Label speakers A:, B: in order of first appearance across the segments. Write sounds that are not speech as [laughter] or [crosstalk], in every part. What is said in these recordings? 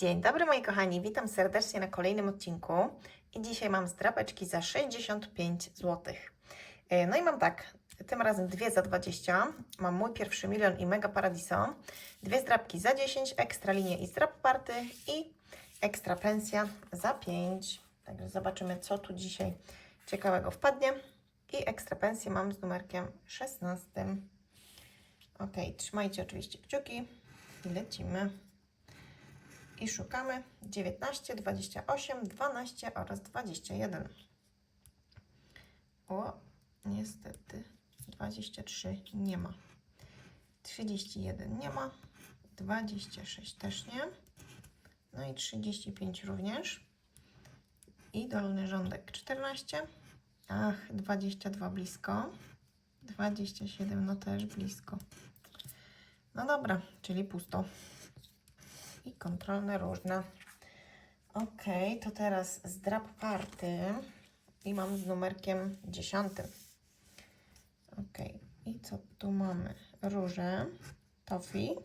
A: Dzień dobry moi kochani, witam serdecznie na kolejnym odcinku. I dzisiaj mam zdrapeczki za 65 zł. No i mam tak, tym razem dwie za 20, mam mój pierwszy milion i Mega Paradiso, dwie zdrapki za 10, ekstra linie i zdrap party i ekstra pensja za 5. Także zobaczymy co tu dzisiaj ciekawego wpadnie. I ekstra pensję mam z numerkiem 16. Ok, trzymajcie oczywiście kciuki. I lecimy i szukamy 19, 28, 12 oraz 21. O, niestety 23 nie ma. 31 nie ma. 26 też nie. No i 35 również. I dolny rządek 14. Ach, 22 blisko. 27 no też blisko. No dobra, czyli pusto i kontrolne różne. Ok, to teraz zdrap party i mam z numerkiem 10. Ok, i co tu mamy? Róże, tofi,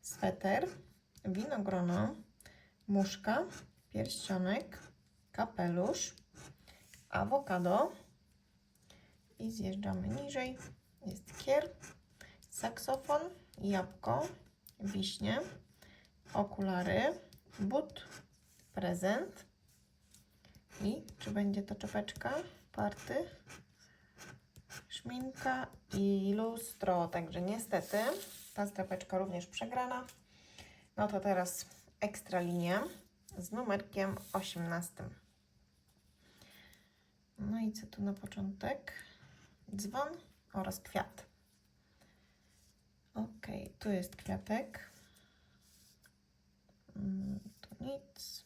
A: sweter, winogrono, muszka, pierścionek, kapelusz, awokado i zjeżdżamy niżej. Jest kier, saksofon, jabłko, wiśnie, okulary, but, prezent i czy będzie to czepeczka, party, szminka i lustro. Także niestety ta strapeczka również przegrana. No to teraz ekstra linie z numerkiem 18. No i co tu na początek? Dzwon oraz kwiat. Ok, tu jest kwiatek. Mm, Tu nic.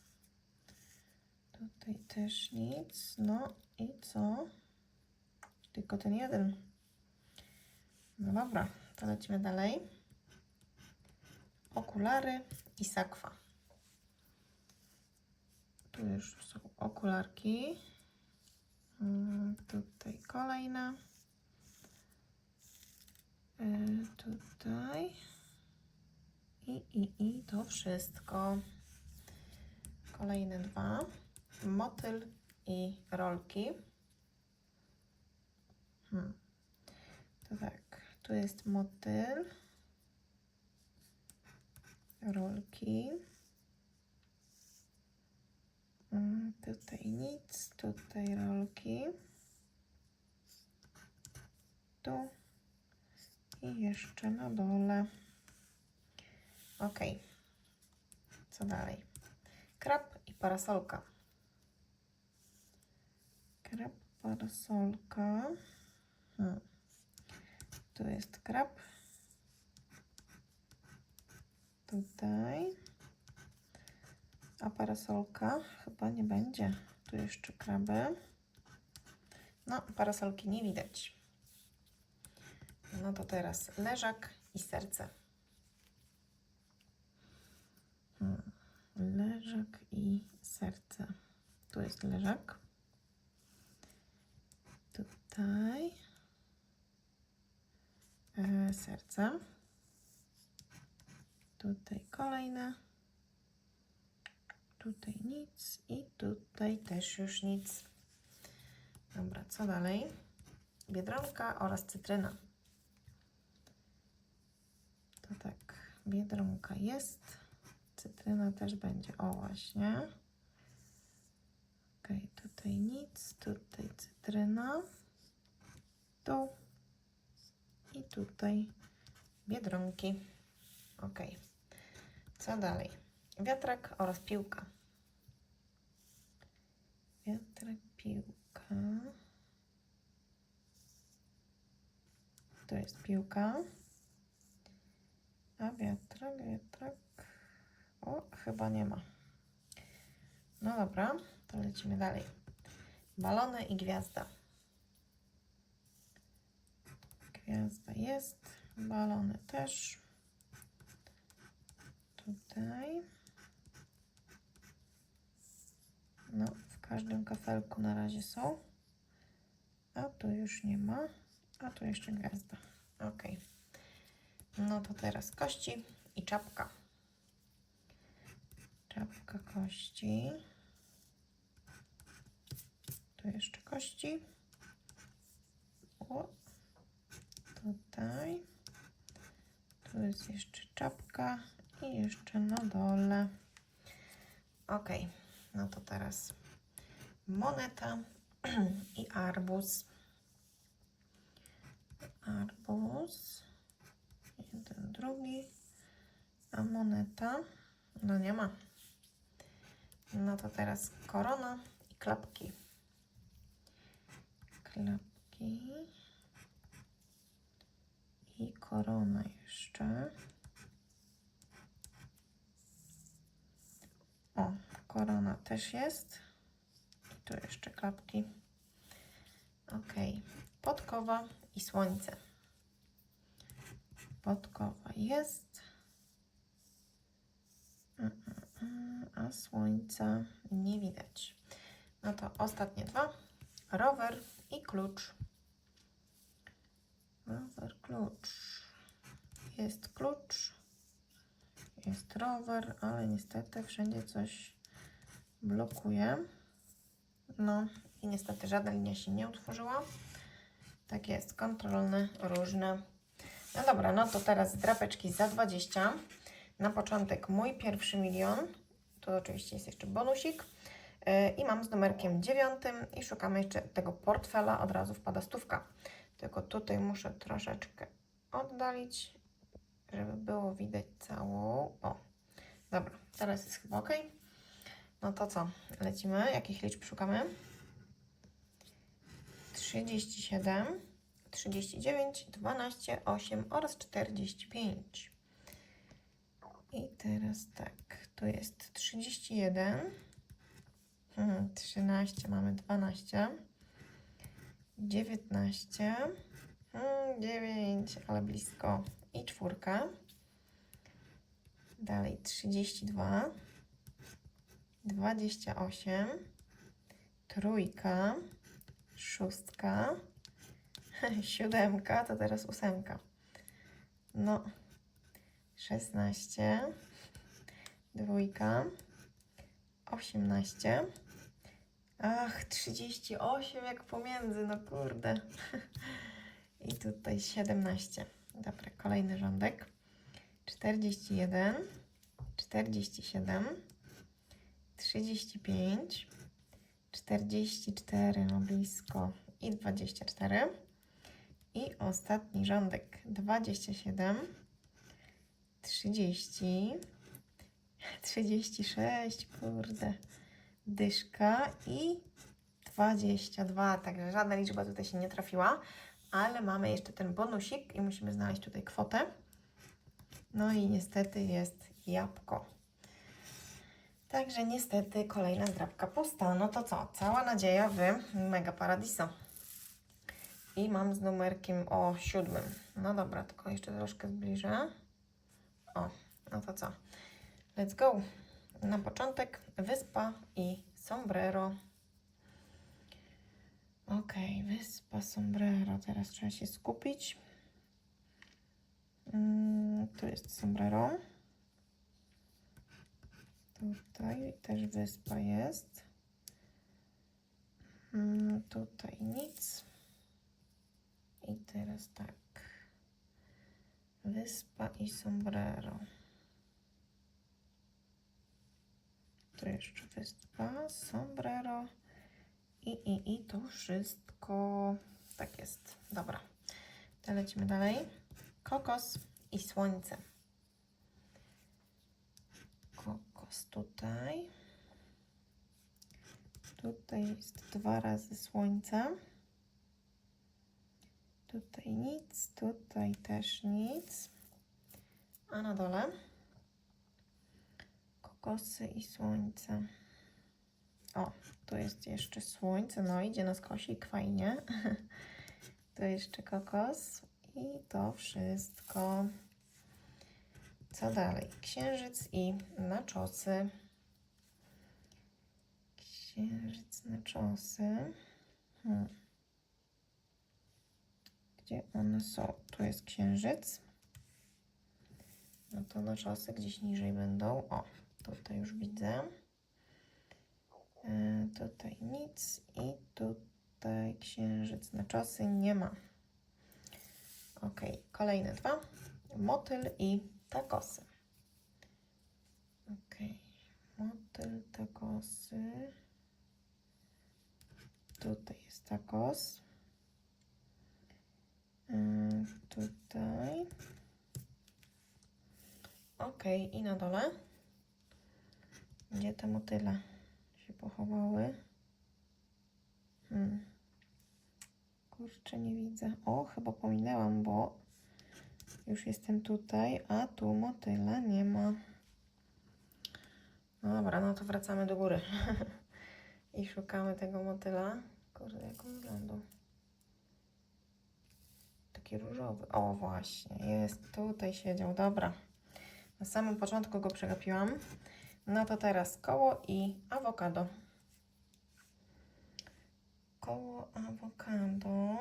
A: Tutaj też nic. No i co? Tylko ten jeden. No dobra, to lecimy dalej. Okulary i sakwa. Tu już są okularki. Mm, Tutaj kolejne. Tutaj. I, i, i to wszystko. Kolejne dwa. Motyl i rolki. Hmm. To tak, tu jest motyl. Rolki. Mm, Tutaj nic, tutaj rolki. Tu i jeszcze na dole. Ok. Co dalej? Krab i parasolka. Krab, parasolka. Hmm. Tu jest krab. Tutaj. A parasolka chyba nie będzie. Tu jeszcze kraby. No, parasolki nie widać. No to teraz leżak i serce. Leżak i serce. Tu jest leżak. Tutaj e, serce. Tutaj kolejne. Tutaj nic i tutaj też już nic. Dobra, co dalej? Biedronka oraz cytryna. To tak, biedronka jest. Cytryna też będzie. O, właśnie. Ok, tutaj nic. Tutaj cytryna. Tu. I tutaj biedronki. Ok. Co dalej? Wiatrak oraz piłka. Wiatrak, piłka. To jest piłka. A wiatrak, wiatrak. O, chyba nie ma. No dobra, to lecimy dalej. Balony i gwiazda. Gwiazda jest, balony też. Tutaj. No, w każdym kafelku na razie są. A tu już nie ma. A tu jeszcze gwiazda. Ok. No to teraz kości i czapka. Czapka kości. Tu jeszcze kości. O, tutaj. Tu jest jeszcze czapka i jeszcze na dole. Ok, no to teraz moneta [clears throat] i arbuz. Arbuz. Jeden, drugi. A moneta? No nie ma. No to teraz korona i klapki. Klapki. I korona jeszcze. O, korona też jest. I tu jeszcze klapki. Ok. Podkowa i słońce. Podkowa jest. Mm, mm, mm, A słońca nie widać. No to ostatnie dwa. Rower i klucz. Rower, klucz. Jest klucz. Jest rower, ale niestety wszędzie coś blokuje. No i niestety żadna linia się nie utworzyła. Tak jest, kontrolne, różne. No dobra, no to teraz drapeczki za 20. Na początek mój pierwszy milion. Tu oczywiście jest jeszcze bonusik. Yy, I mam z numerkiem dziewiątym i szukamy jeszcze tego portfela. Od razu wpada stówka. Tylko tutaj muszę troszeczkę oddalić, żeby było widać całą. O, dobra, teraz jest chyba ok. No to co? Lecimy. Jakich liczb szukamy? 37, 39, 12, 8 oraz 45. I teraz tak, tu jest 31, hmm, 13, mamy 12, 19, hmm, 9, ale blisko. I czwórka. Dalej 32, 28, trójka, szóstka, [laughs] siódemka, to teraz ósemka. No, 16, dwójka, 18, ach, 38 jak pomiędzy, no kurde. I tutaj 17. Dobra, kolejny rządek. 41, 47, 35, 44, no blisko. I 24. I ostatni rządek. 27, 30, 36, kurde, dyszka i 22. Także żadna liczba tutaj się nie trafiła, ale mamy jeszcze ten bonusik i musimy znaleźć tutaj kwotę. No i niestety jest jabłko. Także niestety kolejna zdrabka pusta. No to co? Cała nadzieja w Mega Paradiso. I mam z numerkiem o siódmym. No dobra, tylko jeszcze troszkę zbliżę. O, no to co? Let's go. Na początek wyspa i sombrero. Ok, wyspa, sombrero. Teraz trzeba się skupić. Mm, tu jest sombrero. Tutaj też wyspa jest. Mm, tutaj nic. I teraz tak. Wyspa i sombrero. Tu jeszcze wyspa, sombrero i, i, i to wszystko. Tak jest. Dobra. To lecimy dalej. Kokos i słońce. Kokos tutaj. Tutaj jest dwa razy słońce. Tutaj nic, tutaj też nic. A na dole kokosy i słońce. O, tu jest jeszcze słońce, no idzie na skosik, fajnie. [laughs] tu jeszcze kokos i to wszystko. Co dalej? Księżyc i naczosy. Księżyc, naczosy. Hmm. Gdzie one są? Tu jest księżyc. No to naczosy gdzieś niżej będą. O, tutaj już widzę. E, tutaj nic i tutaj księżyc na czosy nie ma. Ok, kolejne dwa. Motyl i takosy. Ok, motyl, takosy. Tutaj jest takos. Ym, tutaj. Ok, i na dole. Gdzie te motyle się pochowały? Hmm. Kurczę, nie widzę. O, chyba pominęłam, bo już jestem tutaj, a tu motyla nie ma. Dobra, no to wracamy do góry. [laughs] I szukamy tego motyla. Kurde, jak on wyglądał. Taki różowy. O, właśnie, jest. Tutaj siedział. Dobra. Na samym początku go przegapiłam. No to teraz koło i awokado. Koło awokado.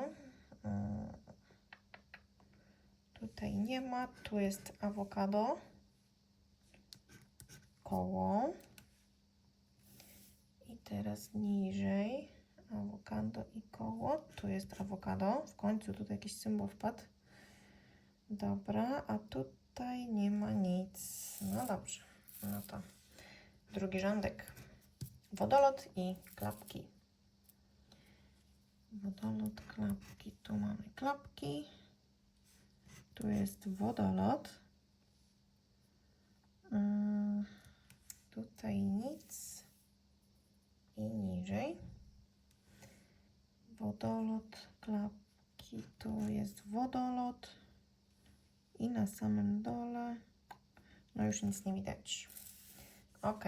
A: Tutaj nie ma. Tu jest awokado. Koło. I teraz niżej awokado i koło. Tu jest awokado. W końcu tutaj jakiś symbol wpadł. Dobra, a tutaj nie ma nic. No dobrze. No to drugi rządek. Wodolot i klapki. Wodolot, klapki. Tu mamy klapki. Tu jest wodolot. Mm, tutaj nic. I niżej. Wodolot, klapki. Tu jest wodolot. I na samym dole. No już nic nie widać. Ok.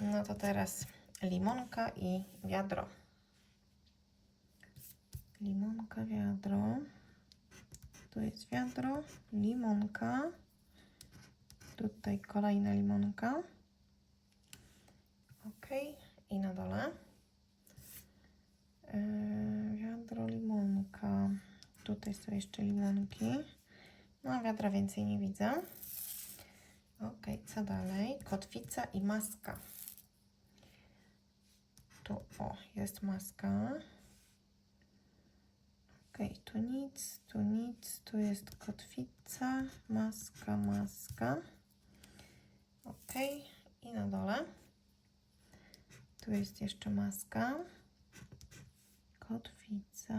A: No to teraz limonka i wiadro. Limonka, wiadro. Tu jest wiadro, limonka. Tutaj kolejna limonka. Ok. I na dole. Yy, wiadro, limonka. Tutaj są jeszcze limonki. No, a wiadra więcej nie widzę. Ok, co dalej? Kotwica i maska. Tu, o, jest maska. Ok, tu nic, tu nic, tu jest kotwica, maska, maska. Ok, i na dole. Tu jest jeszcze maska. Kotwica.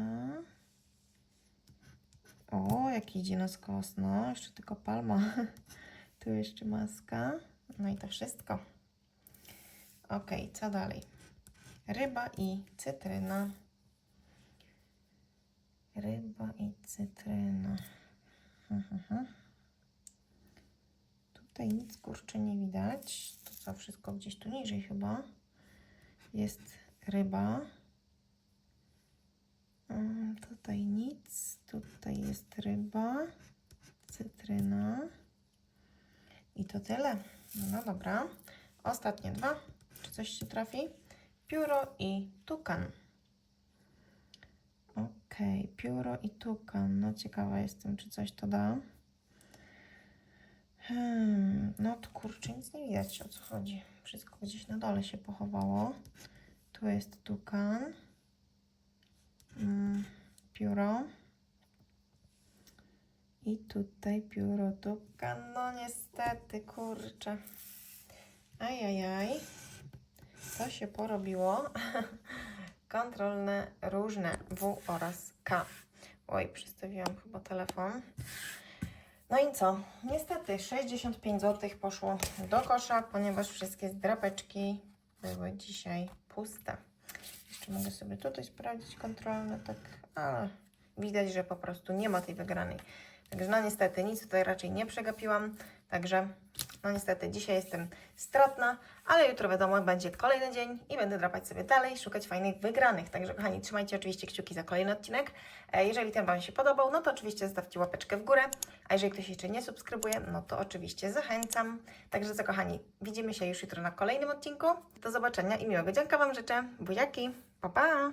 A: O, jaki idzie na skos, no. Jeszcze tylko palma. [laughs] Tu jeszcze maska. No i to wszystko. Ok, co dalej? Ryba i cytryna. Ryba i cytryna. [laughs] Tutaj nic kurczę nie widać. To co, wszystko gdzieś tu niżej chyba. Jest ryba. Tutaj nic. Tutaj jest ryba. Cytryna. I to tyle. No dobra. Ostatnie dwa. Czy coś się trafi? Pióro i tukan. Okej, pióro i tukan. No ciekawa jestem, czy coś to da. Hmm, no to kurczę, nic nie widać o co chodzi. Wszystko gdzieś na dole się pochowało. Tu jest tukan. Pióro. I tutaj pióro tukan. No niestety, kurczę. Ajajaj. To się porobiło. [laughs] Kontrolne różne W oraz K. Oj, przystawiłam chyba telefon. No i co? Niestety 65 zł poszło do kosza, ponieważ wszystkie zdrapeczki były dzisiaj puste. Jeszcze mogę sobie tutaj sprawdzić kontrolne, tak, ale widać, że po prostu nie ma tej wygranej. Także no niestety nic tutaj raczej nie przegapiłam. Także no niestety dzisiaj jestem stratna, ale jutro wiadomo będzie kolejny dzień i będę drapać sobie dalej, szukać fajnych wygranych. Także kochani, trzymajcie oczywiście kciuki za kolejny odcinek. E, Jeżeli ten Wam się podobał, no to oczywiście zostawcie łapeczkę w górę, a jeżeli ktoś jeszcze nie subskrybuje, no to oczywiście zachęcam. Także co kochani, widzimy się już jutro na kolejnym odcinku. Do zobaczenia i miłego dzianka Wam życzę. Buziaki, pa pa!